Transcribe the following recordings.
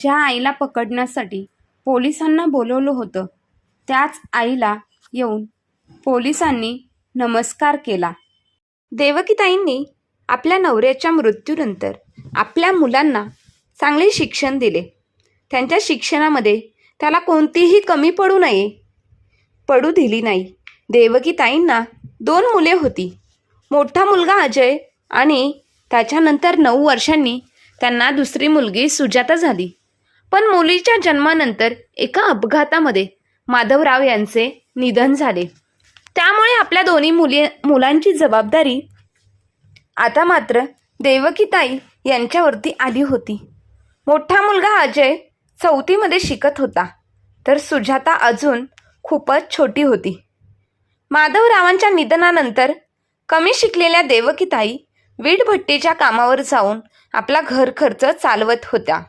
ज्या आईला पकडण्यासाठी पोलिसांना बोलवलं होतं त्याच आईला येऊन पोलिसांनी नमस्कार केला. देवकीताईंनी आपल्या नवऱ्याच्या मृत्यूनंतर आपल्या मुलांना चांगले शिक्षण दिले. त्यांच्या शिक्षणामध्ये त्याला कोणतीही कमी पडू नये पडू दिली नाही. देवकीताईंना दोन मुले होती. मोठा मुलगा अजय आणि त्याच्यानंतर नऊ वर्षांनी त्यांना दुसरी मुलगी सुजाता झाली. पण मुलीच्या जन्मानंतर एका अपघातामध्ये माधवराव यांचे निधन झाले. त्यामुळे आपल्या दोन्ही मुली मुलांची जबाबदारी आता मात्र देवकीताई यांच्यावरती आली होती. मोठा मुलगा अजय चौथीमध्ये शिकत होता तर सुजाता अजून खूपच छोटी होती. माधवरावांच्या निधनानंतर कमी शिकलेल्या देवकीताई वीटभट्टीच्या कामावर जाऊन आपला घर खर्च चालवत होत्या.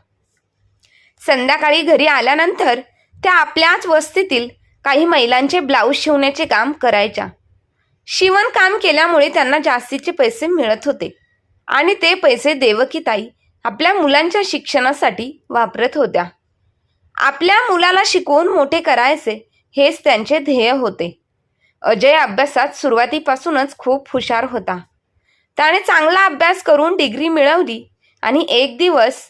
संध्याकाळी घरी आल्यानंतर त्या आपल्याच वस्तीतील काही महिलांचे ब्लाऊज शिवण्याचे काम करायच्या. शिवणकाम केल्यामुळे त्यांना जास्तीचे पैसे मिळत होते आणि ते पैसे देवकीताई आपल्या मुलांच्या शिक्षणासाठी वापरत होत्या. आपल्या मुलाला शिकवून मोठे करायचे हेच त्यांचे ध्येय होते. अजय अभ्यासात सुरुवातीपासूनच खूप हुशार होता. त्याने चांगला अभ्यास करून डिग्री मिळवली आणि एक दिवस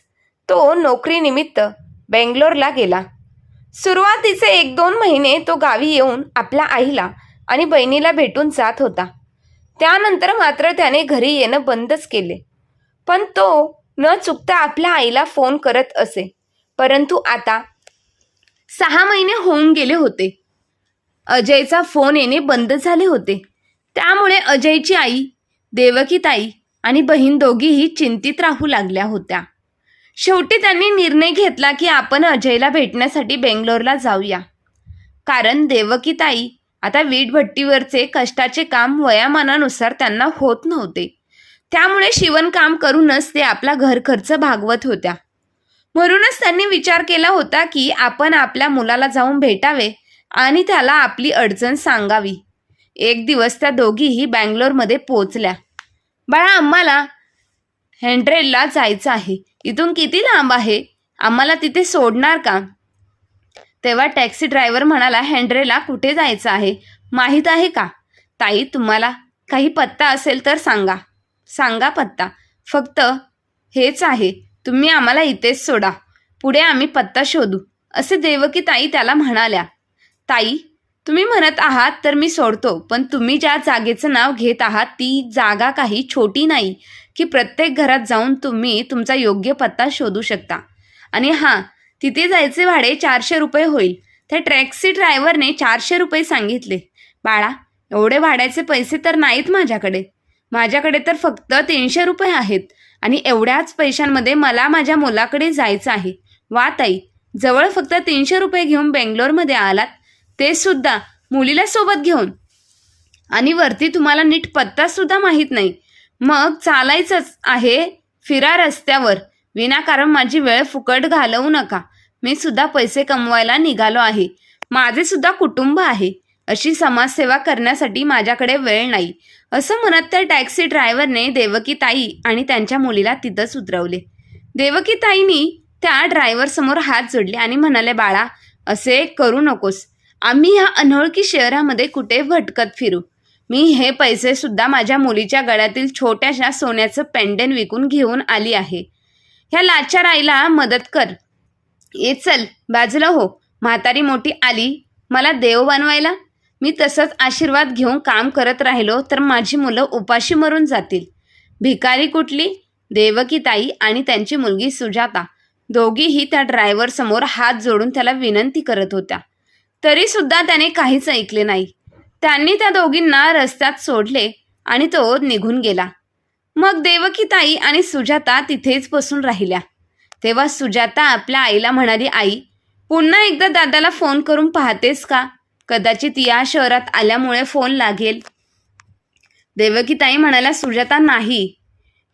तो नोकरीनिमित्त बेंगलोरला गेला. सुरुवातीचे एक दोन महिने तो गावी येऊन आपल्या आईला आणि बहिणीला भेटून जात होता. त्यानंतर मात्र त्याने घरी येणं बंदच केले. पण तो न चुकता आपल्या आईला फोन करत असे. परंतु आता सहा महिने होऊन गेले होते. अजयचा फोन येणे बंद झाले होते. त्यामुळे अजयची आई देवकीताई आणि बहीण दोघीही चिंतित राहू लागल्या होत्या. शेवटी त्यांनी निर्णय घेतला की आपण अजयला भेटण्यासाठी बेंगलोरला जाऊया. कारण देवकीताई आता वीटभट्टीवरचे कष्टाचे काम वयामानानुसार त्यांना होत नव्हते. त्यामुळे शिवणकाम करूनच ते आपला घर खर्च भागवत होत्या. म्हणूनच त्यांनी विचार केला होता की आपण आपल्या मुलाला जाऊन भेटावे आणि त्याला आपली अडचण सांगावी. एक दिवस त्या दोघीही बँगलोरमध्ये पोचल्या बाळा आम्हाला हँड्रेलला जायचं आहे. इथून किती लांब आहे? आम्हाला तिथे सोडणार का? तेव्हा टॅक्सी ड्रायव्हर म्हणाला हँड्रेला कुठे जायचं आहे? माहीत आहे का? ताई तुम्हाला काही पत्ता असेल तर सांगा. सांगा पत्ता. फक्त हेच आहे. तुम्ही आम्हाला इथेच सोडा. पुढे आम्ही पत्ता शोधू. असे देवकी ताई त्याला म्हणाल्या. ताई तुम्ही म्हणत आहात तर मी सोडतो. पण तुम्ही ज्या जागेचं नाव घेत आहात ती जागा काही छोटी नाही की प्रत्येक घरात जाऊन तुम्ही तुमचा योग्य पत्ता शोधू शकता. आणि हां तिथे जायचे भाडे चारशे रुपये होईल. त्या टॅक्सी ड्रायव्हरने चारशे रुपये सांगितले. बाळा एवढे भाड्याचे पैसे तर नाहीत माझ्याकडे. माझ्याकडे तर फक्त तीनशे रुपये आहेत. आणि एवढ्याच पैशांमध्ये मला माझ्या मुलाकडे जायचं आहे. वा ताई जवळ फक्त तीनशे रुपये घेऊन बेंगलोरमध्ये आलात. ते सुद्धा मुलीला सोबत घेऊन. आणि वरती तुम्हाला नीट पत्तासुद्धा माहीत नाही. मग चालायचंच आहे फिरा रस्त्यावर. विनाकारण माझी वेळ फुकट घालवू नका. मी सुद्धा पैसे कमवायला निघालो आहे. माझे सुद्धा कुटुंब आहे. अशी समाजसेवा करण्यासाठी माझ्याकडे वेळ नाही. असं म्हणत त्या टॅक्सी ड्रायव्हरने देवकी ताई आणि त्यांच्या मुलीला तिथंच उतरवले देवकी ताईनी त्या ड्रायव्हरसमोर हात जोडले आणि म्हणाले बाळा असे करू नकोस. आम्ही ह्या अनोळखी शहरामध्ये कुठे भटकत फिरू? मी हे पैसे सुद्धा माझ्या मुलीच्या गळ्यातील छोट्याशा सोन्याचं पेंडेन विकून घेऊन आली आहे. ह्या लाचार आईला मदत कर. ये चल बाजूला हो. म्हातारी मोठी आली. मला देव बनवायला? मी तसंच आशीर्वाद घेऊन काम करत राहिलो तर माझी मुलं उपाशी मरून जातील. भिकारी कुठली? देवकी ताई आणि त्यांची मुलगी सुजाता. दोघीही त्या ड्रायव्हरसमोर हात जोडून त्याला विनंती करत होत्या. तरी सुद्धा त्याने काहीच ऐकले नाही. त्यांनी त्या दोघींना रस्त्यात सोडले आणि तो निघून गेला. मग देवकीताई आणि सुजाता तिथेच बसून राहिल्या. तेव्हा सुजाता आपल्या आईला म्हणाली आई पुन्हा एकदा दादाला फोन करून पाहतेस का? कदाचित या शहरात आल्यामुळे फोन लागेल. देवकीताई म्हणाल्या सुजाता नाही.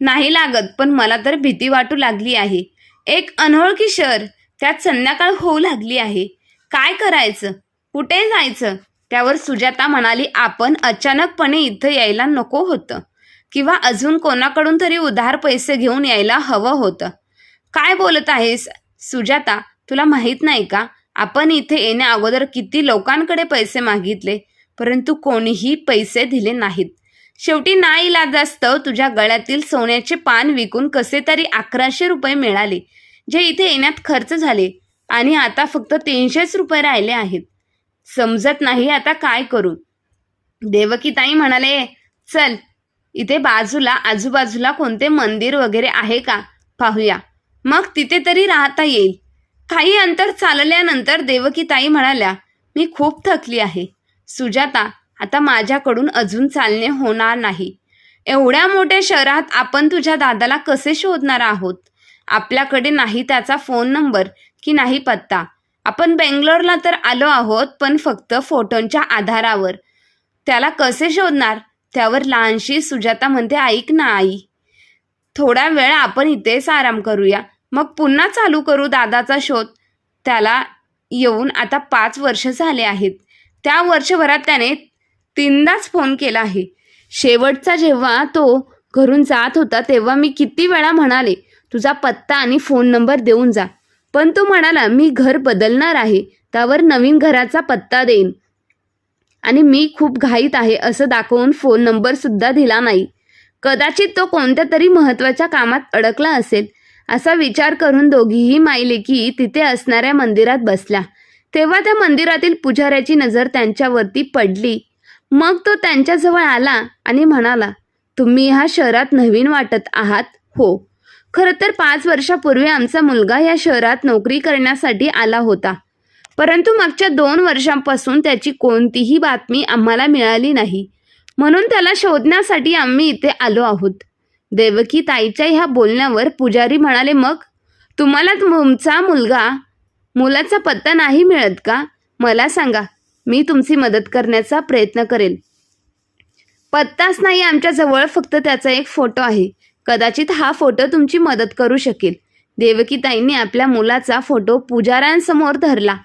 नाही लागत पण मला तर भीती वाटू लागली आहे. एक अनोळखी शहर त्यात संध्याकाळ होऊ लागली आहे. काय करायचं? कुठे जायचं? त्यावर सुजाता म्हणाली आपण अचानकपणे इथं यायला नको होतं. किंवा अजून कोणाकडून तरी उधार पैसे घेऊन यायला हवं होतं. काय बोलत आहेस? सुजाता तुला माहीत नाही का? आपण इथे येण्या अगोदर किती लोकांकडे पैसे मागितले परंतु कोणीही पैसे दिले नाहीत. शेवटी नाईलाजास्तव तुझ्या गळ्यातील सोन्याचे पान विकून कसे तरी अकराशे रुपये मिळाले जे इथे येण्यात खर्च झाले. आणि आता फक्त तीनशेच रुपये राहिले आहेत. समजत नाही आता काय करू. देवकीताई म्हणाले चल इथे बाजूला आजूबाजूला कोणते मंदिर वगैरे आहे का? पाहूया. मग तिथे तरी राहता येईल. काही अंतर चालल्यानंतर देवकीताई म्हणाल्या मी खूप थकली आहे. सुजाता आता माझ्याकडून अजून चालणे होणार नाही. एवढ्या मोठ्या शहरात आपण तुझ्या दादाला कसे शोधणार आहोत? आपल्याकडे नाही त्याचा फोन नंबर की नाही पत्ता. आपण बेंगलोरला तर आलो आहोत पण फक्त फोटोंच्या आधारावर. त्याला कसे शोधणार? त्यावर लहानशी सुजाता म्हणते ऐक ना आई. थोडा वेळ आपण इथेच आराम करूया. मग पुन्हा चालू करू दादाचा शोध. त्याला येऊन आता पाच वर्ष झाले आहेत. त्या वर्षभरात त्याने तीनदाच फोन केला आहे. शेवटचा जेव्हा तो घरून जात होता तेव्हा मी किती वेळा म्हणाले तुझा पत्ता आणि फोन नंबर देऊन जा. पण तो म्हणाला मी घर बदलणार आहे त्यावर नवीन घराचा पत्ता देईन. आणि मी खूप घाईत आहे असं दाखवून फोन नंबर सुद्धा दिला नाही. कदाचित तो कोणत्या तरी महत्त्वाच्या कामात अडकला असेल असा विचार करून दोघीही मायलेकी तिथे असणाऱ्या मंदिरात बसल्या. तेव्हा त्या मंदिरातील पुजाऱ्याची नजर त्यांच्यावरती पडली. मग तो त्यांच्याजवळ आला आणि म्हणाला तुम्ही ह्या शहरात नवीन वाटत आहात? हो. खरं तर पाच वर्षापूर्वी आमचा मुलगा या शहरात नोकरी करण्यासाठी आला होता. परंतु मागच्या दोन वर्षांपासून त्याची कोणतीही बातमी आम्हाला मिळाली नाही. म्हणून त्याला शोधण्यासाठी आम्ही इथे आलो आहोत. देवकी ताईच्या ह्या बोलण्यावर पुजारी म्हणाले मग? तुम्हाला तुमचा मुलगा मुलाचा पत्ता नाही मिळत का? मला सांगा. मी तुमची मदत करण्याचा प्रयत्न करेल. पत्ताच नाही आमच्याजवळ फक्त त्याचा एक फोटो आहे. कदाचित हा फोटो तुमची मदत करू शकेल. देवकीताईंनी आपल्या मुलाचा फोटो पुजाऱ्यांसमोर धरला.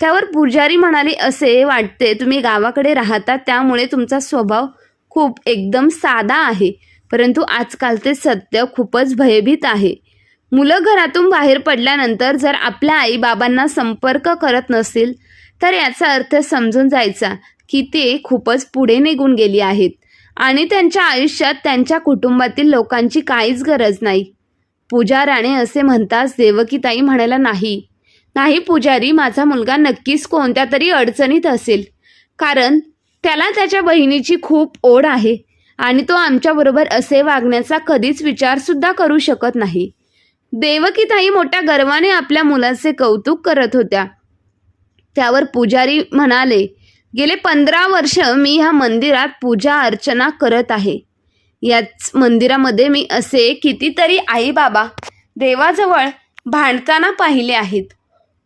त्यावर पुजारी म्हणाले असे वाटते तुम्ही गावाकडे राहता त्यामुळे तुमचा स्वभाव खूप एकदम साधा आहे. परंतु आजकाल ते सत्य खूपच भयभीत आहे. मुलं घरातून बाहेर पडल्यानंतर जर आपल्या आईबाबांना संपर्क करत नसतील तर याचा अर्थ समजून जायचा की ते खूपच पुढे निघून गेली आहेत. आणि त्यांच्या आयुष्यात त्यांच्या कुटुंबातील लोकांची काहीच गरज नाही. पुजाराने असे म्हणताच देवकीताई म्हणायला नाही. नाही पुजारी माझा मुलगा नक्कीच कोणत्या तरी अडचणीत असेल. कारण त्याला त्याच्या बहिणीची खूप ओढ आहे आणि तो आमच्याबरोबर असे वागण्याचा कधीच विचारसुद्धा करू शकत नाही. देवकीताई मोठ्या गर्वाने आपल्या मुलाचे कौतुक करत होत्या. त्यावर पुजारी म्हणाले गेले पंधरा वर्ष मी ह्या मंदिरात पूजा अर्चना करत आहे. याच मंदिरामध्ये मी असे कितीतरी आई बाबा देवाजवळ भांडताना पाहिले आहेत.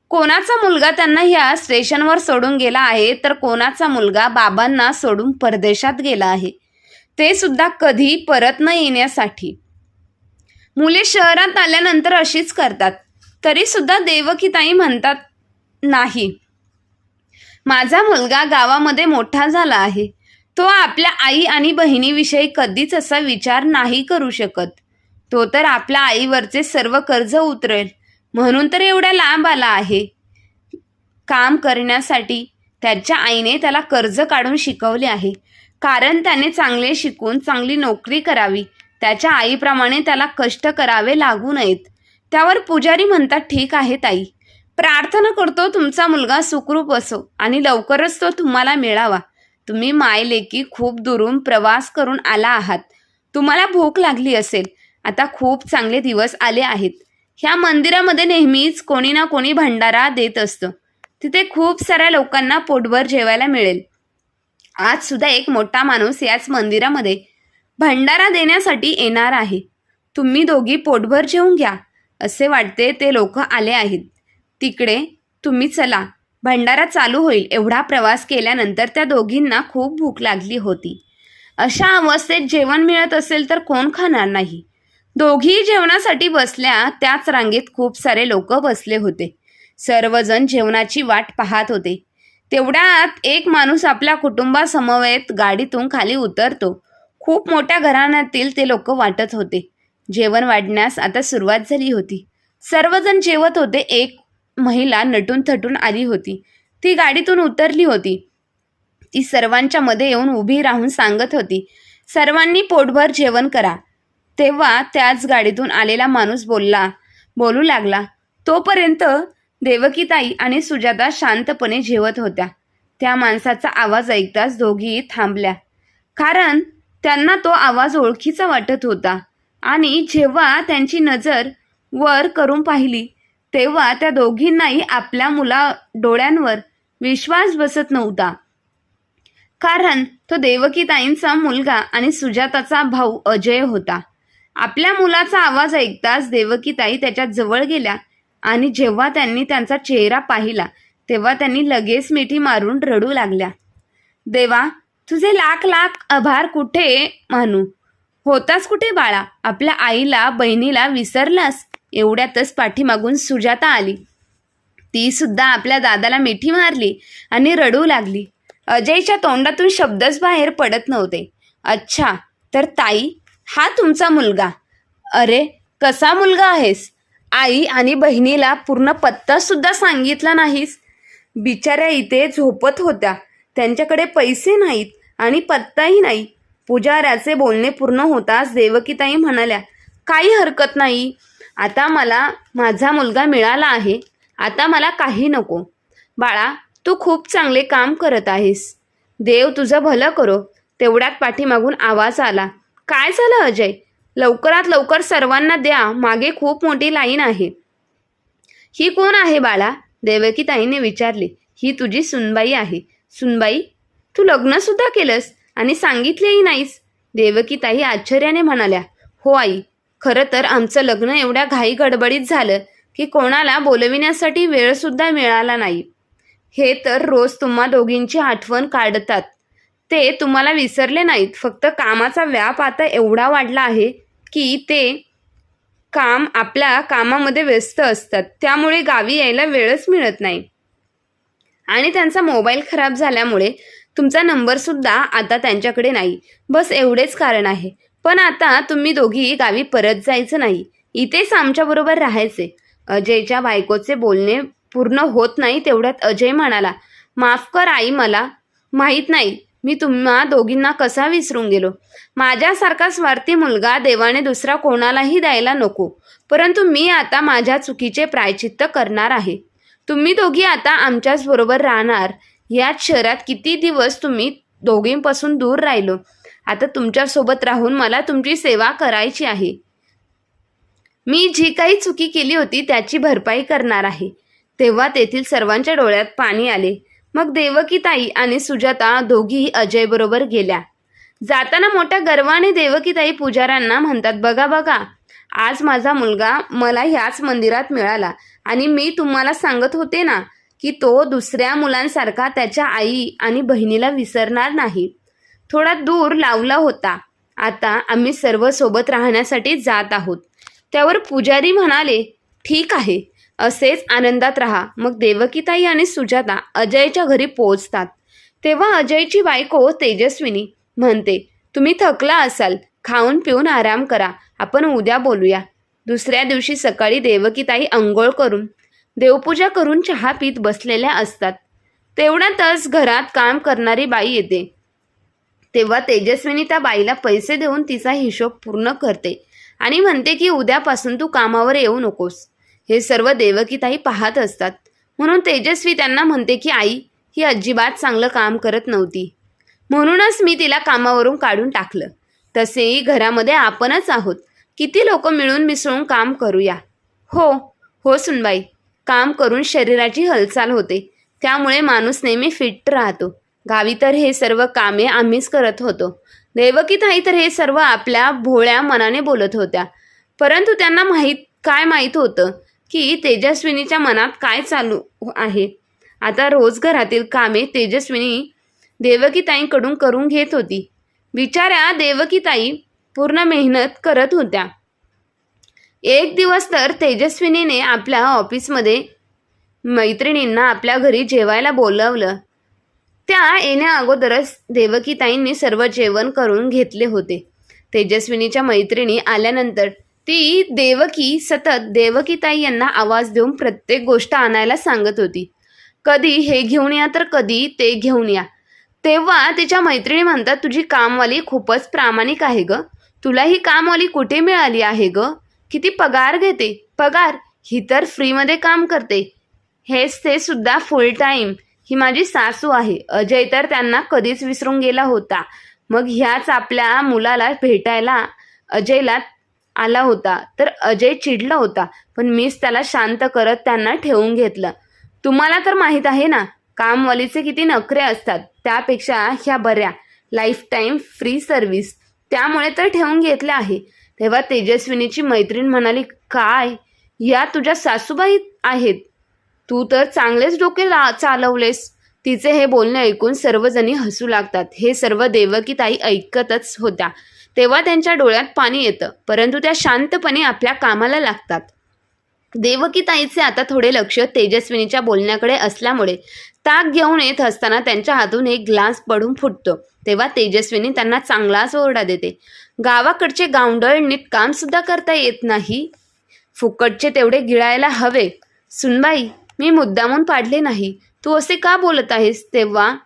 कोणाचा मुलगा त्यांना ह्या स्टेशनवर सोडून गेला आहे तर कोणाचा मुलगा बाबांना सोडून परदेशात गेला आहे? ते सुद्धा कधी परत न येण्यासाठी. मुले शहरात आल्यानंतर अशीच करतात. तरीसुद्धा देवकीताई म्हणतात नाही माझा मुलगा गावामध्ये मोठा झाला आहे. तो आपल्या आई आणि बहिणीविषयी कधीच असा विचार नाही करू शकत. तो तर आपल्या आईवरचे सर्व कर्ज उतरेल. म्हणून तर एवढ्या लांब आला आहे. काम करण्यासाठी त्याच्या आईने त्याला कर्ज काढून शिकवले आहे. कारण त्याने चांगले शिकून चांगली नोकरी करावी. त्याच्या आईप्रमाणे त्याला कष्ट करावे लागू नयेत. त्यावर पुजारी म्हणतात ठीक आहे ताई. प्रार्थना करतो तुमचा मुलगा सुखरूप असो आणि लवकरच तो तुम्हाला मिळावा. तुम्ही मायलेकी खूप दुरून प्रवास करून आला आहात. तुम्हाला भूक लागली असेल. आता खूप चांगले दिवस आले आहेत. ह्या मंदिरामध्ये नेहमीच कोणी ना कोणी भंडारा देत असतो. तिथे खूप साऱ्या लोकांना पोटभर जेवायला मिळेल. आज सुद्धा एक मोठा माणूस याच मंदिरामध्ये भंडारा देण्यासाठी येणार आहे. तुम्ही दोघी पोटभर जेवून घ्या असे वाटते ते लोक आले आहेत. तिकडे तुम्ही चला. भंडारा चालू होईल. एवढा प्रवास केल्यानंतर त्या दोघींना खूप भूक लागली होती. अशा अवस्थेत जेवण मिळत असेल तर कोण खाणार नाही? दोघी जेवणासाठी बसल्या त्याच रांगेत खूप सारे लोक बसले होते. सर्वजण जेवणाची वाट पाहत होते. तेवढ्यात एक माणूस आपल्या कुटुंबासमवेत गाडीतून खाली उतरतो. खूप मोठ्या घराण्यातील ते लोक वाटत होते. जेवण वाढण्यास आता सुरुवात झाली होती. सर्वजण जेवत होते. एक महिला नटून थटून आली होती. ती गाडीतून उतरली होती. ती सर्वांच्या मध्ये येऊन उभी राहून सांगत होती सर्वांनी पोटभर जेवण करा. तेव्हा त्याच गाडीतून आलेला माणूस बोलला बोलू लागला. तोपर्यंत देवकीताई आणि सुजाता शांतपणे जेवत होत्या. त्या माणसाचा आवाज ऐकताच दोघी थांबल्या. कारण त्यांना तो आवाज ओळखीचा वाटत होता आणि जेव्हा त्यांची नजर वर करून पाहिली तेव्हा त्या दोघींनाही आपल्या मुला डोळ्यांवर विश्वास बसत नव्हता. कारण तो देवकीताईंचा मुलगा आणि सुजाताचा भाऊ अजय होता. आपल्या मुलाचा आवाज ऐकताच देवकीताई त्याच्याजवळ गेल्या आणि जेव्हा त्यांनी त्यांचा चेहरा पाहिला तेव्हा त्यांनी लगेच मिठी मारून रडू लागल्या. देवा तुझे लाख लाख आभार कुठे मानू? होतास कुठे बाळा? आपल्या आईला बहिणीला विसरलास? एवढ्यातच पाठीमागून सुजाता आली. ती सुद्धा आपल्या दादाला मिठी मारली आणि रडू लागली. अजयच्या तोंडातून शब्दच बाहेर पडत नव्हते. अच्छा तर ताई हा तुमचा मुलगा. अरे कसा मुलगा आहेस? आई आणि बहिणीला पूर्ण पत्तासुद्धा सांगितला नाहीस. बिचाऱ्या इथे झोपत होत्या. त्यांच्याकडे पैसे नाहीत आणि पत्ताही नाही. पुजाऱ्याचे बोलणे पूर्ण होताच देवकीताई म्हणाल्या काही हरकत नाही. आता मला माझा मुलगा मिळाला आहे. आता मला काही नको. बाळा तू खूप चांगले काम करत आहेस. देव तुझं भलं करो. तेवढ्यात पाठीमागून आवाज आला. काय झालं अजय? लवकरात लवकर सर्वांना द्या. मागे खूप मोठी लाईन आहे. ही कोण आहे बाळा? देवकीताईने विचारले. ही तुझी सुनबाई आहे. सुनबाई तू लग्नसुद्धा केलंस आणि सांगितलेही नाहीस. देवकीताई आश्चर्याने म्हणाल्या हो आई खरं तर आमचं लग्न एवढ्या घाई गडबडीत झालं की कोणाला बोलविण्यासाठी वेळसुद्धा मिळाला नाही. हे तर रोज तुम्हा दोघींची आठवण काढतात. ते तुम्हाला विसरले नाहीत. फक्त कामाचा व्याप आता एवढा वाढला आहे की ते काम आपल्या कामामध्ये व्यस्त असतात. त्यामुळे गावी यायला वेळच मिळत नाही. आणि त्यांचा मोबाईल खराब झाल्यामुळे तुमचा नंबरसुद्धा आता त्यांच्याकडे नाही. बस एवढेच कारण आहे. पण आता तुम्ही दोघी गावी परत जायचं नाही. इथेच आमच्याबरोबर राहायचे. अजयच्या बायकोचे बोलणे पूर्ण होत नाही तेवढ्यात अजय म्हणाला माफ कर आई मला. माहीत नाही मी तुम्हा दोघींना कसा विसरून गेलो. माझ्यासारखा स्वार्थी मुलगा देवाने दुसरा कोणालाही द्यायला नको. परंतु मी आता माझ्या चुकीचे प्रायचित्त करणार आहे. तुम्ही दोघी आता आमच्याच बरोबर राहणार. याच शहरात किती दिवस तुम्ही दोघींपासून दूर राहिलो? आता तुमच्यासोबत राहून मला तुमची सेवा करायची आहे. मी जी काही चुकी केली होती त्याची भरपाई करणार आहे. तेव्हा तेथील सर्वांच्या डोळ्यात पाणी आले. मग देवकीताई आणि सुजाता दोघीही अजयबरोबर गेल्या. जाताना मोठ्या गर्वाने देवकीताई पुजाऱ्यांना म्हणतात बघा बघा आज माझा मुलगा मला ह्याच मंदिरात मिळाला आणि मी तुम्हाला सांगत होते ना की तो दुसऱ्या मुलांसारखा त्याच्या आई आणि बहिणीला विसरणार नाही. थोडा दूर लावला होता. आता आम्ही सर्व सोबत राहण्यासाठी जात आहोत. त्यावर पुजारी म्हणाले ठीक आहे. असेच आनंदात राहा. मग देवकीताई आणि सुजाता अजयच्या घरी पोहोचतात. तेव्हा अजयची बायको तेजस्विनी म्हणते तुम्ही थकला असाल. खाऊन पिऊन आराम करा. आपण उद्या बोलूया. दुसऱ्या दिवशी सकाळी देवकीताई अंघोळ करून देवपूजा करून चहा पीत बसलेल्या असतात. तेवढ्यातच घरात काम करणारी बाई येते. तेव्हा तेजस्विनी त्या बाईला पैसे देऊन तिचा हिशोब पूर्ण करते आणि म्हणते की उद्यापासून तू कामावर येऊ नकोस. हे सर्व देवकीताई पाहत असतात. म्हणून तेजस्वी त्यांना म्हणते की आई ही अजिबात चांगलं काम करत नव्हती. म्हणूनच मी तिला कामावरून काढून टाकलं. तसेही घरामध्ये आपणच आहोत. किती लोक मिळून मिसळून काम करूया. हो हो सुनबाई. काम करून शरीराची हालचाल होते. त्यामुळे माणूस नेहमी फिट राहतो. गावी तर हे सर्व कामे आम्हीच करत होतो. देवकीताई तर हे सर्व आपल्या भोळ्या मनाने बोलत होत्या. परंतु त्यांना माहीत काय माहीत होतं की तेजस्विनीच्या मनात काय चालू आहे. आता रोज घरातील कामे तेजस्विनी देवकीताईंकडून करून घेत होती. बिचाऱ्या देवकीताई पूर्ण मेहनत करत होत्या. एक दिवस तर तेजस्विनीने आपल्या ऑफिसमध्ये मैत्रिणींना आपल्या घरी जेवायला बोलवलं. त्या येण्या अगोदरच देवकीताईंनी सर्व जेवण करून घेतले होते. तेजस्विनीच्या मैत्रिणी आल्यानंतर ती देवकी सतत देवकीताई यांना आवाज देऊन प्रत्येक गोष्ट आणायला सांगत होती. कधी हे घेऊन या तर कधी ते घेऊन या. तेव्हा तिच्या मैत्रिणी म्हणतात तुझी कामवाली खूपच प्रामाणिक आहे ग. तुला ही कामवाली कुठे मिळाली आहे ग? किती पगार घेते. पगार ही तर फ्रीमध्ये काम करते. हेच ते सुद्धा फुल टाईम ही माझी सासू आहे. अजय तर त्यांना कधीच विसरून गेला होता. मग ह्याच आपल्या मुलाला भेटायला अजयला आला होता. तर अजय चिडला होता. पण मीच त्याला शांत करत त्यांना ठेवून घेतलं. तुम्हाला तर माहीत आहे ना कामवालीचे किती नखरे असतात. त्यापेक्षा ह्या बऱ्या. Life time free service. त्यामुळे तर ठेवून घेतल्या आहे. तेव्हा तेजस्विनीची मैत्रीण म्हणाली काय? या तुझ्या सासूबाई आहेत. तू तर चांगलेच डोके ला चालवलेस. तिचे हे बोलणे ऐकून सर्वजणी हसू लागतात. हे सर्व देवकीताई ऐकतच होत्या. तेव्हा त्यांच्या डोळ्यात पाणी येतं परंतु त्या शांतपणे आपल्या कामाला लागतात. देवकीताईचे आता थोडे लक्ष तेजस्विनीच्या बोलण्याकडे असल्यामुळे ताक घेऊन येत असताना त्यांच्या हातून एक ग्लास पडून फुटतो. तेव्हा तेजस्विनी त्यांना चांगलाच ओरडा देते. गावाकडचे गावंडळ नीट कामसुद्धा करता येत नाही. फुकटचे तेवढे गिळायला हवे. सुनबाई मी मुद्दामून पाडले नाही. तू असे का बोलत आहेस तेव्हा?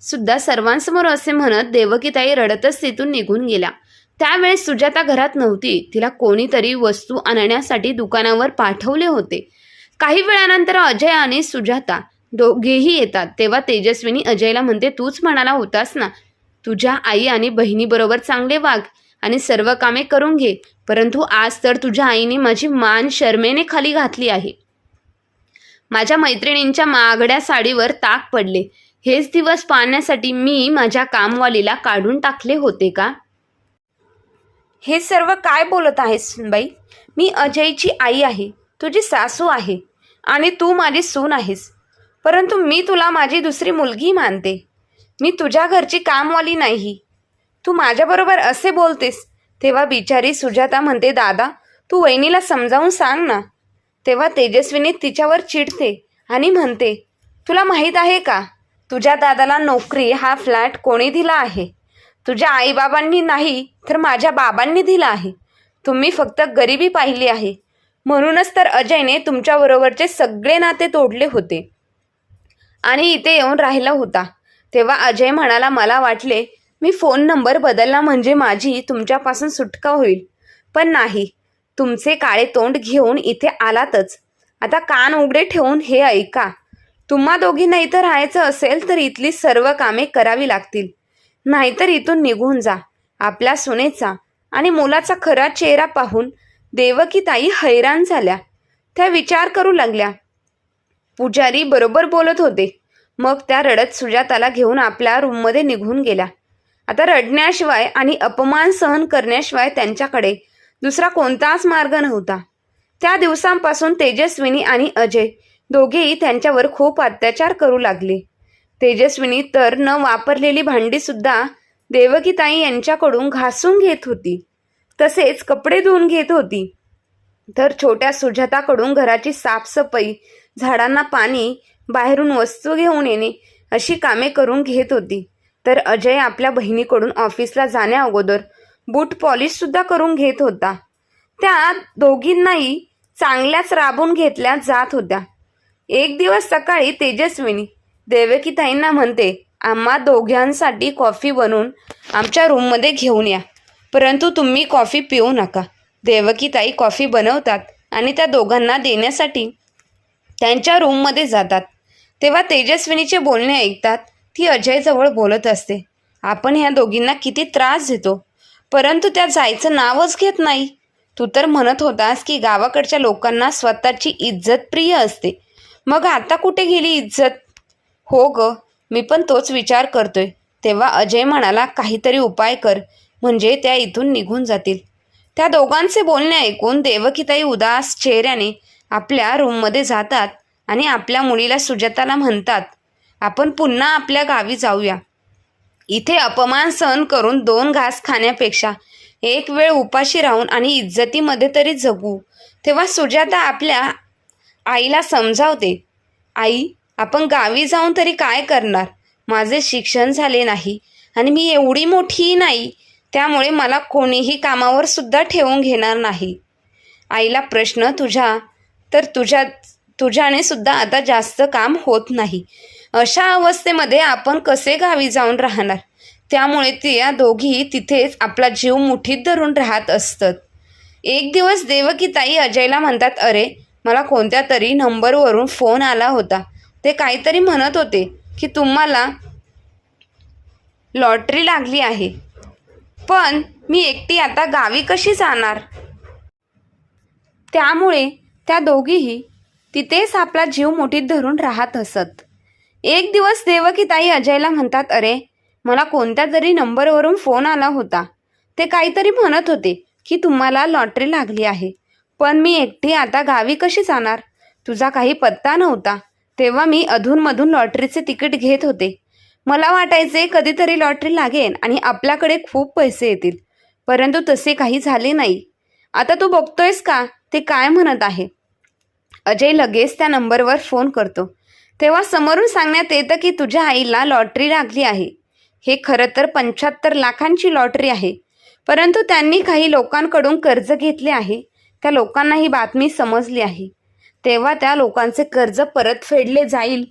सुद्धा सर्वांसमोर असे म्हणत देवकीताई रडतच तिथून निघून गेल्या. त्यावेळेस सुजाता घरात नव्हती. तिला कोणीतरी वस्तू आणण्यासाठी दुकानावर पाठवले होते. काही वेळानंतर अजय आणि सुजाता दोघेही येतात. तेव्हा तेजस्विनी अजयला म्हणते तूच म्हणाला होतास ना तुझ्या आई आणि बहिणीबरोबर चांगले वाघ आणि सर्व कामे करून घे. परंतु आज तर तुझ्या आईने माझी मान शर्मेने खाली घातली आहे. माझ्या मैत्रिणींच्या मागड्या साडीवर ताक पडले. हेच दिवस पाहण्यासाठी मी माझ्या कामवालीला काढून टाकले होते का? हे सर्व काय बोलत आहेस बाई मी अजयची आई आहे. तुझी सासू आहे. आणि तू माझी सून आहेस. परंतु मी तुला माझी दुसरी मुलगी मानते. मी तुझ्या घरची कामवाली नाही. तू माझ्याबरोबर असे बोलतेस. तेव्हा बिचारी सुजाता म्हणते दादा तू वहिनीला समजावून सांग ना. तेव्हा तेजस्विनी तिच्यावर चिडते आणि म्हणते तुला माहीत आहे का? तुझ्या दादाला नोकरी हा फ्लॅट कोणी दिला आहे? तुझ्या आईबाबांनी नाही तर माझ्या बाबांनी दिला आहे. तुम्ही फक्त गरिबी पाहिली आहे. म्हणूनच तर अजयने तुमच्याबरोबरचे सगळे नाते तोडले होते. आणि इथे येऊन राहिला होता. तेव्हा अजय म्हणाला मला वाटले मी फोन नंबर बदलला म्हणजे माझी तुमच्यापासून सुटका होईल. पण नाही तुमचे काळे तोंड घेऊन इथे आलातच. आता कान उघडे ठेवून हे ऐका. तुम्हा दोघींना इथं राहायचं असेल तर इथली सर्व कामे करावी लागतील. नाहीतर इथून निघून जा. आपल्या सुनेचा आणि मुलाचा खरा चेहरा पाहून देवकीताई हैराण झाल्या. त्या विचार करू लागल्या. पुजारी बरोबर बोलत होते. मग त्या रडत सुजाताला घेऊन आपल्या रूममध्ये निघून गेल्या. आता रडण्याशिवाय आणि अपमान सहन करण्याशिवाय त्यांच्याकडे दुसरा कोणताच मार्ग नव्हता. त्या दिवसांपासून तेजस्विनी आणि अजय दोघेही त्यांच्यावर खूप अत्याचार करू लागले. तेजस्विनी तर न वापरलेली भांडीसुद्धा देवकीताई यांच्याकडून घासून घेत होती. तसेच कपडे धुवून घेत होती. तर छोट्या सुजाताकडून घराची साफसफाई झाडांना पाणी बाहेरून वस्तू घेऊन येणे अशी कामे करून घेत होती. तर अजय आपल्या बहिणीकडून ऑफिसला जाण्या अगोदर बूट पॉलिशसुद्धा करून घेत होता. त्या दोघींनाही चांगल्याच राबून घेतल्या जात होत्या. एक दिवस सकाळी तेजस्विनी देवकीताईंना म्हणते आम्हा दोघांसाठी कॉफी बनवून आमच्या रूममध्ये घेऊन या. परंतु तुम्ही कॉफी पिऊ नका. देवकीताई कॉफी बनवतात आणि त्या दोघांना देण्यासाठी त्यांच्या रूममध्ये जातात. तेव्हा तेजस्विनीचे बोलणे ऐकतात. ती अजयजवळ बोलत असते. आपण ह्या दोघींना किती त्रास देतो. परंतु त्या जायचं नावच घेत नाही. तू तर म्हणत होतास की गावाकडच्या लोकांना स्वतःची इज्जत प्रिय असते. मग आता कुठे गेली इज्जत? हो ग मी पण तोच विचार करतोय. तेव्हा अजय म्हणाला काहीतरी उपाय कर. म्हणजे त्या इथून निघून जातील. त्या दोघांचे बोलणे ऐकून देवकीताई उदास चेहऱ्याने आपल्या रूममध्ये जातात आणि आपल्या मुलीला सुजाताला म्हणतात आपण पुन्हा आपल्या गावी जाऊया. इथे अपमान सहन करून दोन घास खाण्यापेक्षा एक वेळ उपाशी राहून आणि इज्जतीमध्ये तरी जगू. तेव्हा सुजाता आपल्या आईला समजावते आई आपण गावी जाऊन तरी काय करणार? माझे शिक्षण झाले नाही आणि मी एवढी मोठीही नाही त्यामुळे मला कोणीही कामावर सुद्धा ठेवून घेणार नाही. आईला प्रश्न तुझ्या तर तुझ्या तुझ्याने सुद्धा आता जास्त काम होत नाही. अशा अवस्थेमध्ये आपण कसे गावी जाऊन राहणार? त्यामुळे त्या दोघी तिथेच आपला जीव मुठीत धरून राहत असतात. एक दिवस देवकीताई अजयला म्हणतात अरे मला कोणत्या तरी नंबरवरून फोन आला होता. ते काहीतरी म्हणत होते की तुम्हाला लॉटरी लागली आहे. पण मी एकटी आता गावी कशी जाणार? त्यामुळे त्या दोघीही तिथेच आपला जीव मुठीत धरून राहत असत. एक दिवस देवकी ताई अजयला म्हणतात अरे मला कोणत्या तरी नंबरवरून फोन आला होता. ते काहीतरी म्हणत होते की तुम्हाला लॉटरी लागली आहे. पण मी एकटी आता गावी कशी जाणार? तुझा काही पत्ता नव्हता. तेव्हा मी अधूनमधून लॉटरीचे तिकीट घेत होते. मला वाटायचे कधीतरी लॉटरी लागेल आणि आपल्याकडे खूप पैसे येतील. परंतु तसे काही झाले नाही. आता तू बघतोयस का? ते काय म्हणत आहे? अजय लगेच त्या नंबरवर फोन करतो. तेव्हा समोरून सांगण्यात येतं की तुझ्या आईला लॉटरी लागली आहे. हे खरं तर पंच्याहत्तर लाखांची लॉटरी आहे. परंतु त्यांनी काही लोकांकडून कर्ज घेतले आहे. त्या लोकांना ही बातमी समजली आहे. तेव्हा त्या लोकांचे कर्ज परत फेडले जाईल.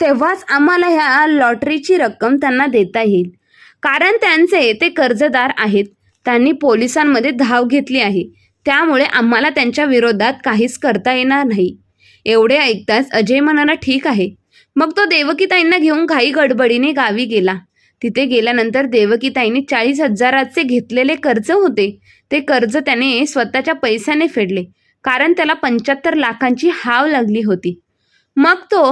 तेव्हाच आम्हाला ह्या लॉटरीची रक्कम त्यांना देता येईल. कारण त्यांचे ते कर्जदार आहेत. त्यांनी पोलिसांमध्ये धाव घेतली आहे. त्यामुळे आम्हाला त्यांच्या विरोधात काहीच करता येणार नाही. एवढे ऐकताच अजय म्हणाला ठीक आहे. मग तो देवकीताईंना घेऊन घाई गडबडीने गावी गेला. तिथे गेल्यानंतर देवकीताईंनी चाळीस हजाराचे घेतलेले कर्ज होते. ते कर्ज त्याने स्वतःच्या पैशाने फेडले कारण त्याला पंच्याहत्तर लाखांची हाव लागली होती. मग तो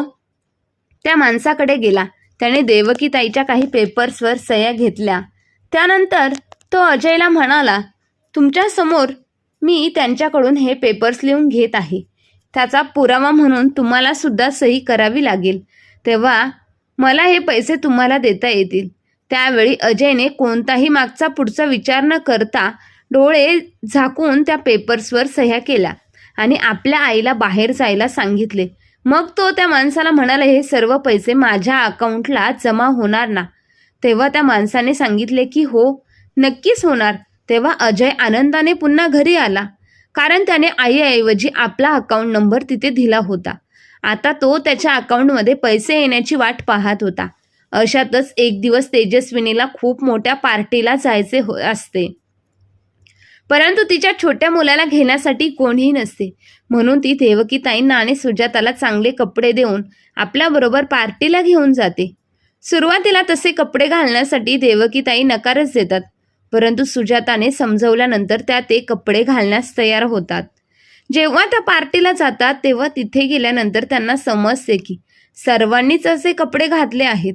त्या माणसाकडे गेला. त्याने देवकीताईच्या काही पेपर्सवर सह्या घेतल्या. त्यानंतर तो अजयला म्हणाला तुमच्यासमोर मी त्यांच्याकडून हे पेपर्स लिहून घेत आहे. त्याचा पुरावा म्हणून तुम्हाला सुद्धा सही करावी लागेल. तेव्हा मला हे पैसे तुम्हाला देता येतील. त्यावेळी अजयने कोणताही मागचा पुढचा विचार न करता डोळे झाकून त्या पेपर्सवर सह्या केल्या आणि आपल्या आईला बाहेर जायला सांगितले. मग तो त्या माणसाला म्हणाला हे सर्व पैसे माझ्या अकाउंटला जमा होणार ना? तेव्हा त्या माणसाने सांगितले की हो नक्कीच होणार. तेव्हा अजय आनंदाने पुन्हा घरी आला. कारण त्याने आईऐवजी आपला अकाउंट नंबर तिथे दिला होता. आता तो त्याच्या अकाउंटमध्ये पैसे येण्याची वाट पाहत होता. अशातच एक दिवस तेजस्विनीला खूप मोठ्या पार्टीला जायचे हो असते. परंतु तिच्या छोट्या मुलाला घेण्यासाठी कोणीही नसते. म्हणून ती देवकीताईंना आणि सुजाताला चांगले कपडे देऊन आपल्याबरोबर पार्टीला घेऊन जाते. सुरुवातीला तसे कपडे घालण्यासाठी देवकीताई नकारच देतात. परंतु सुजाताने समजवल्यानंतर त्या ते कपडे घालण्यास तयार होतात. जेव्हा त्या पार्टीला जातात तेव्हा तिथे गेल्यानंतर त्यांना समजते की सर्वांनीच असे कपडे घातले आहेत.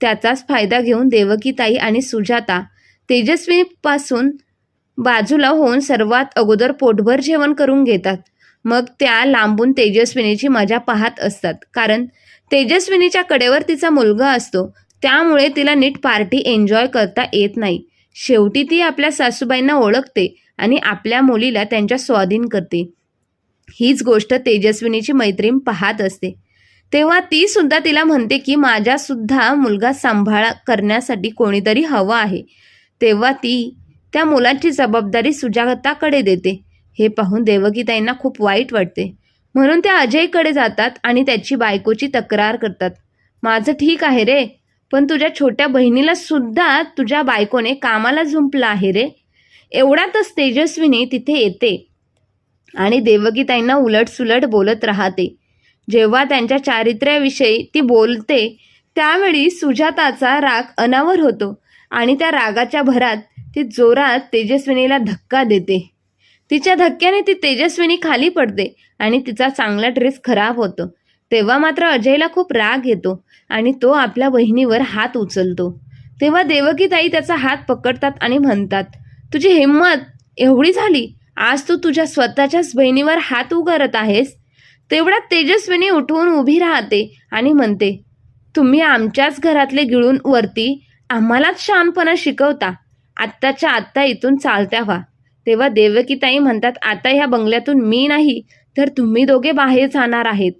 त्याचाच फायदा घेऊन देवकीताई आणि सुजाता तेजस्वीपासून बाजूला होऊन सर्वात अगोदर पोटभर जेवण करून घेतात. मग त्या लांबून तेजस्विनीची मजा पाहत असतात. कारण तेजस्विनीच्या कडेवर तिचा मुलगा असतो. त्यामुळे तिला नीट पार्टी एन्जॉय करता येत नाही. शेवटी ती आपल्या सासूबाईंना ओळखते आणि आपल्या मुलीला त्यांच्या स्वाधीन करते. हीच गोष्ट तेजस्विनीची मैत्रीण पाहत असते. तेव्हा ती सुद्धा तिला म्हणते की माझ्यासुद्धा मुलगा सांभाळ करण्यासाठी कोणीतरी हवं आहे. तेव्हा ती त्या मुलाची जबाबदारी सुजाताकडे देते. हे पाहून देवकीताईंना खूप वाईट वाटते. म्हणून त्या अजयकडे जातात आणि त्याची बायकोची तक्रार करतात. माझं ठीक आहे रे पण तुझ्या छोट्या बहिणीला सुद्धा तुझ्या बायकोने कामाला झुंपलं आहे रे. एवढ्यातच तेजस्विनी तिथे येते. आणि देवगीताईंना उलटसुलट बोलत राहते. जेव्हा त्यांच्या चारित्र्याविषयी ती बोलते त्यावेळी सुजाताचा राग अनावर होतो आणि त्या रागाच्या भरात ती जोरात तेजस्विनीला धक्का देते. तिच्या धक्क्याने ती तेजस्विनी खाली पडते आणि तिचा चांगला ड्रेस खराब होतो. तेव्हा मात्र अजयला खूप राग येतो. आणि तो आपल्या बहिणीवर हात उचलतो. तेव्हा देवकीताई त्याचा हात पकडतात आणि म्हणतात तुझी हिंमत एवढी झाली? आज तू तुझ्या स्वतःच्याच बहिणीवर हात उगारत आहेस? तेवढ्यात तेजस्विनी उठवून उभी राहते आणि म्हणते तुम्ही आमच्याच घरातले गिळून वरती आम्हालाच शहाणपणा शिकवता. आत्ताच्या आत्ता इथून चालत्या व्हा. तेव्हा देवकीताई म्हणतात आता ह्या बंगल्यातून मी नाही तर तुम्ही दोघे बाहेर जाणार आहेत.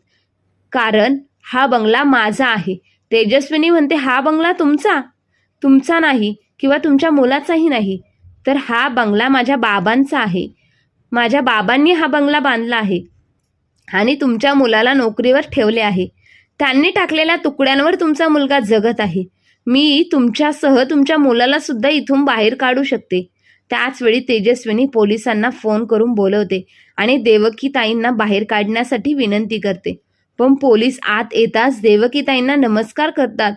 कारण हा बंगला माझा आहे. तेजस्विनी म्हणते हा बंगला तुमचा? तुमचा नाही किंवा तुमच्या मुलाचाही नाही. तर हा बंगला माझ्या बाबांचा आहे. माझ्या बाबांनी हा बंगला बांधला आहे आणि तुमच्या मुलाला नोकरीवर ठेवले आहे. त्यांनी टाकलेल्या तुकड्यांवर तुमचा मुलगा जगत आहे. मी तुमच्यासह तुमच्या मुलाला सुद्धा इथून बाहेर काढू शकते. त्याचवेळी तेजस्विनी पोलिसांना फोन करून बोलवते आणि देवकीताईंना बाहेर काढण्यासाठी विनंती करते. पण पोलीस आत येताच देवकीताईंना नमस्कार करतात.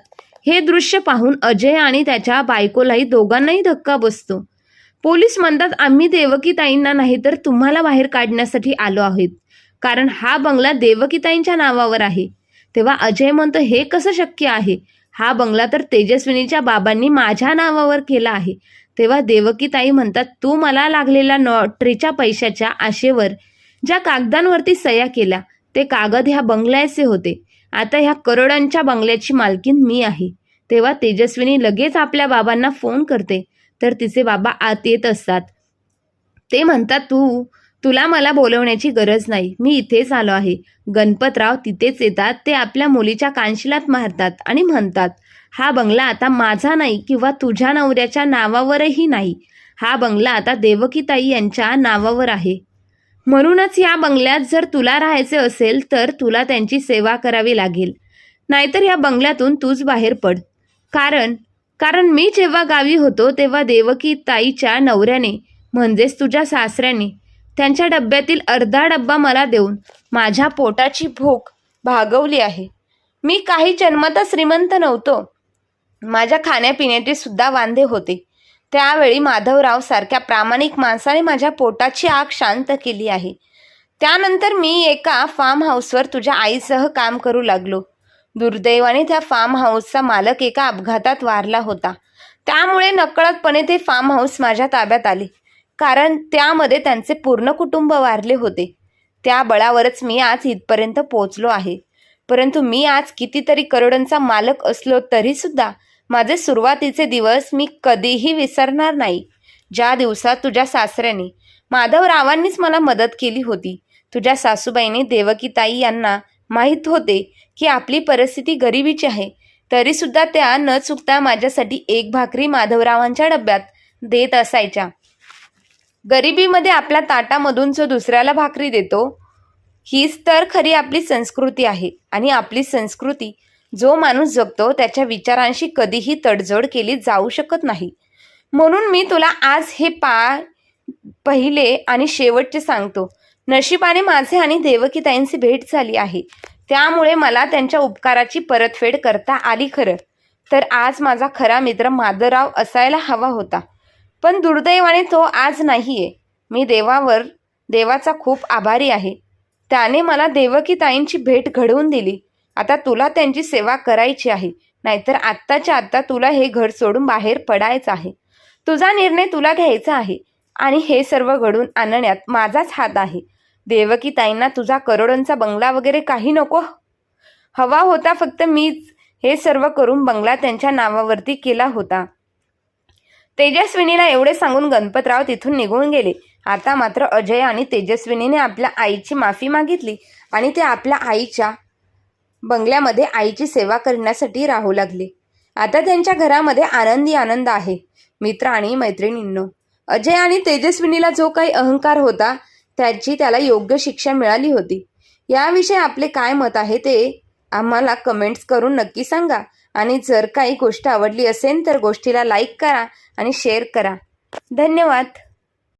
हे दृश्य पाहून अजय आणि त्याच्या बायकोलाही दोघांनाही धक्का बसतो. पोलीस म्हणतात आम्ही देवकीताईंना नाही तर तुम्हाला बाहेर काढण्यासाठी आलो आहोत. कारण हा बंगला देवकीताईंच्या नावावर आहे. तेव्हा अजय म्हणतो हे कसं शक्य आहे? हा बंगला तर तेजस्विनीच्या बाबांनी माझ्या नावावर केला आहे. तेव्हा देवकीताई म्हणतात तू मला लागलेल्या नॉटरीच्या पैशाच्या आशेवर ज्या कागदांवरती सह्या केल्या ते कागद ह्या बंगल्याचे होते. आता ह्या करोडांच्या बंगल्याची मालकीन मी आहे. तेव्हा तेजस्विनी लगेच आपल्या बाबांना फोन करते. तर तिचे बाबा आत येत असतात. ते म्हणतात तू तुला मला बोलवण्याची गरज नाही. मी इथेच आलो आहे. गणपतराव तिथेच येतात. ते आपल्या मुलीच्या कानशिलात मारतात आणि म्हणतात हा बंगला आता माझा नाही किंवा तुझ्या नवऱ्याच्या नावावरही नाही. हा बंगला आता देवकीताई यांच्या नावावर आहे. म्हणूनच या बंगल्यात जर तुला राहायचे असेल तर तुला त्यांची सेवा करावी लागेल. नाहीतर या बंगल्यातून तूच बाहेर पड. कारण कारण मी जेव्हा गावी होतो तेव्हा देवकी ताईच्या नवऱ्याने म्हणजेच तुझ्या सासऱ्याने त्यांच्या डब्यातील अर्धा डब्बा मला देऊन माझ्या पोटाची भूक भागवली आहे. मी काही जन्मता श्रीमंत नव्हतो. माझ्या खाण्यापिण्याचे सुद्धा वांदे होते. त्यावेळी माधवराव सारख्या प्रामाणिक माणसाने माझ्या पोटाची आग शांत केली आहे. त्यानंतर मी एका फार्म हाऊसवर तुझ्या आईसह काम करू लागलो. दुर्दैवाने त्या फार्म हाऊसचा मालक एका अपघातात वारला होता. त्यामुळे नकळतपणे ते फार्म हाऊस माझ्या ताब्यात आले. कारण त्यामध्ये त्यांचे पूर्ण कुटुंब वारले होते. त्या बळावरच मी आज इथपर्यंत पोहोचलो आहे. परंतु मी आज कितीतरी करोडांचा मालक असलो तरीसुद्धा माझे सुरुवातीचे दिवस मी कधीही विसरणार नाही. ज्या दिवसात तुझ्या सासऱ्याने माधवरावांनीच मला मदत केली होती तुझ्या सासूबाईने देवकीताई यांना माहीत होते की आपली परिस्थिती गरिबीची आहे तरीसुद्धा त्या न चुकता माझ्यासाठी एक भाकरी माधवरावांच्या डब्यात देत असायच्या. गरिबीमध्ये आपल्या ताटामधून जो दुसऱ्याला भाकरी देतो हीच तर खरी आपली संस्कृती आहे आणि आपली संस्कृती जो माणूस जगतो त्याच्या विचारांशी कधीही तडजोड केली जाऊ शकत नाही. म्हणून मी तुला आज हे पा पहिले आणि शेवटचे सांगतो. नशिबाने माझे आणि देवकीताईंची भेट झाली आहे. त्यामुळे मला त्यांच्या उपकाराची परतफेड करता आली खरं. तर आज माझा खरा मित्र माधवराव असायला हवा होता. पण दुर्दैवाने तो आज नाही आहे मी देवावर देवाचा खूप आभारी आहे. त्याने मला देवकीताईंची भेट घडवून दिली. आता तुला त्यांची सेवा करायची आहे. नाहीतर आत्ताच्या आत्ता तुला हे घर सोडून बाहेर पडायचं आहे. तुझा निर्णय तुला घ्यायचा आहे. आणि हे सर्व घडून आणण्यात माझाच हात आहे. देवकीताईंना तुझा करोडोंचा बंगला वगैरे काही नको? हवा होता फक्त मीच हे सर्व करून बंगला त्यांच्या नावावरती केला होता. तेजस्विनीला एवढे सांगून गणपतराव तिथून निघून गेले. आता मात्र अजय आणि तेजस्विनीने आपल्या आईची माफी मागितली आणि ते आपल्या आईच्या बंगल्यामध्ये आईची सेवा करण्यासाठी राहू लागले. आता त्यांच्या घरामध्ये आनंदी आनंद आहे. मित्र आणि मैत्रिणींनो अजय आणि तेजस्विनीला जो काही अहंकार होता त्याची त्याला योग्य शिक्षा मिळाली होती. याविषयी आपले काय मत आहे ते आम्हाला कमेंट्स करून नक्की सांगा. आणि जर काही गोष्ट आवडली असेल तर गोष्टीला लाईक करा आणि शेअर करा. धन्यवाद.